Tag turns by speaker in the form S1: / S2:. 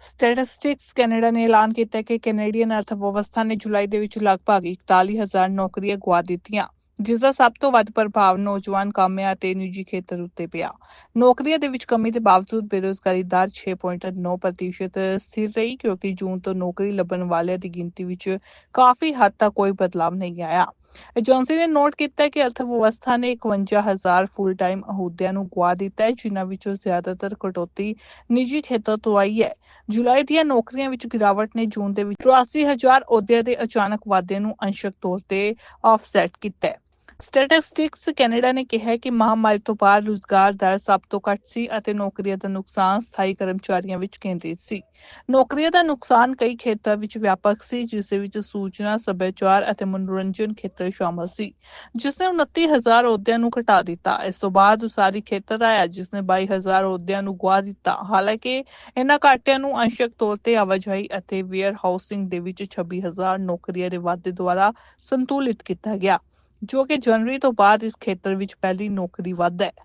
S1: Statistics Canada ਨੇ ਐਲਾਨ ਕੀਤਾ ਕਿ ਕੈਨੇਡੀਅਨ ਅਰਥਵਿਵਸਥਾ ਨੇ ਜੁਲਾਈ ਦੇ ਵਿੱਚ ਲਗਭਗ 41000 ਨੌਕਰੀਆਂ ਗਵਾ ਦਿੱਤੀਆਂ, ਜਿਸ ਦਾ ਸਭ ਤੋਂ ਵੱਧ ਪ੍ਰਭਾਵ ਨੌਜਵਾਨ ਕਾਮਿਆਂ ਅਤੇ ਨਿੱਜੀ ਖੇਤਰ ਉੱਤੇ ਪਿਆ। ਨੌਕਰੀਆਂ ਦੇ ਵਿੱਚ ਕਮੀ ਦੇ ਬਾਵਜੂਦ ਬੇਰੋਜ਼ਗਾਰੀ ਦਰ 6.9% ਸਥਿਰ ਰਹੀ, ਕਿਉਂਕਿ ਜੂਨ ਤੋਂ ਨੌਕਰੀ ਲੱਭਣ ਵਾਲਿਆਂ ਦੀ ਗਿਣਤੀ ਵਿੱਚ ਕਾਫੀ ਹੱਦ ਤੱਕ ਕੋਈ ਬਦਲਾਅ ਨਹੀਂ ਆਇਆ। ਏਜੰਸੀ ਨੇ ਨੋਟ ਕੀਤਾ ਹੈ ਕਿ ਅਰਥਵਿਵਸਥਾ ਨੇ 51000 ਫੁੱਲ ਟਾਈਮ ਅਹੁਦਿਆਂ ਨੂੰ ਗਵਾ ਦਿੱਤਾ ਹੈ, ਜਿਨ੍ਹਾਂ ਵਿੱਚੋਂ ਜ਼ਿਆਦਾਤਰ ਕਟੌਤੀ ਨਿੱਜੀ ਖੇਤਰ ਤੋਂ ਆਈ ਹੈ। ਜੁਲਾਈ ਦੀਆਂ ਨੌਕਰੀਆਂ ਵਿੱਚ ਗਿਰਾਵਟ ਨੇ ਜੂਨ ਦੇ ਵਿੱਚ 83000 ਅਹੁਦਿਆਂ ਦੇ ਅਚਾਨਕ ਵਾਧੇ ਨੂੰ ਅੰਸ਼ਕ ਤੌਰ ਤੇ ਆਫਸੈਟ ਕੀਤਾ ਹੈ। ਸਟੈਟਿਸਟਿਕਸ ਕੈਨੇਡਾ ਨੇ ਕਿਹਾ ਕਿ ਮਹਾਮਾਰੀ ਤੋਂ ਬਾਅਦ ਰੁਜ਼ਗਾਰ ਦਰ ਸਭ ਤੋਂ ਘੱਟ ਸੀ ਅਤੇ ਨੌਕਰੀਆਂ ਦਾ ਨੁਕਸਾਨ ਸਥਾਈ ਕਰਮਚਾਰੀਆਂ ਵਿੱਚ ਕੇਂਦਰਿਤ ਸੀ। ਨੌਕਰੀਆਂ ਦਾ ਨੁਕਸਾਨ ਕਈ ਖੇਤਰਾਂ ਵਿੱਚ ਵਿਆਪਕ ਸੀ, ਜਿਸ ਵਿੱਚ ਸੂਚਨਾ, ਸੱਭਿਆਚਾਰ ਅਤੇ ਮਨੋਰੰਜਨ ਖੇਤਰ ਸ਼ਾਮਲ ਸੀ, ਜਿਸ ਨੇ 29000 ਅਹੁਦਿਆਂ ਨੂੰ ਘਟਾ ਦਿੱਤਾ। ਇਸ ਤੋਂ ਬਾਅਦ ਉਸਾਰੀ ਖੇਤਰ ਆਇਆ, ਜਿਸ ਨੇ 22000 ਅਹੁਦਿਆਂ ਨੂੰ ਗੁਆ ਦਿੱਤਾ। ਹਾਲਾਂਕਿ ਇਹਨਾਂ ਘਾਟਿਆਂ ਨੂੰ ਅੰਸ਼ਕ ਤੌਰ ਤੇ ਆਵਾਜਾਈ ਅਤੇ ਵੇਅਰ ਹਾਊਸਿੰਗ ਦੇ ਵਿੱਚ 26000 ਨੌਕਰੀਆਂ ਦੇ ਵਾਧੇ ਦੁਆਰਾ ਸੰਤੁਲਿਤ ਕੀਤਾ ਗਿਆ। ਜੋ ਕਿ ਜਨਵਰੀ ਤੋਂ ਬਾਅਦ ਇਸ ਖੇਤਰ ਵਿੱਚ ਪਹਿਲੀ ਨੌਕਰੀ ਵੱਧ ਹੈ।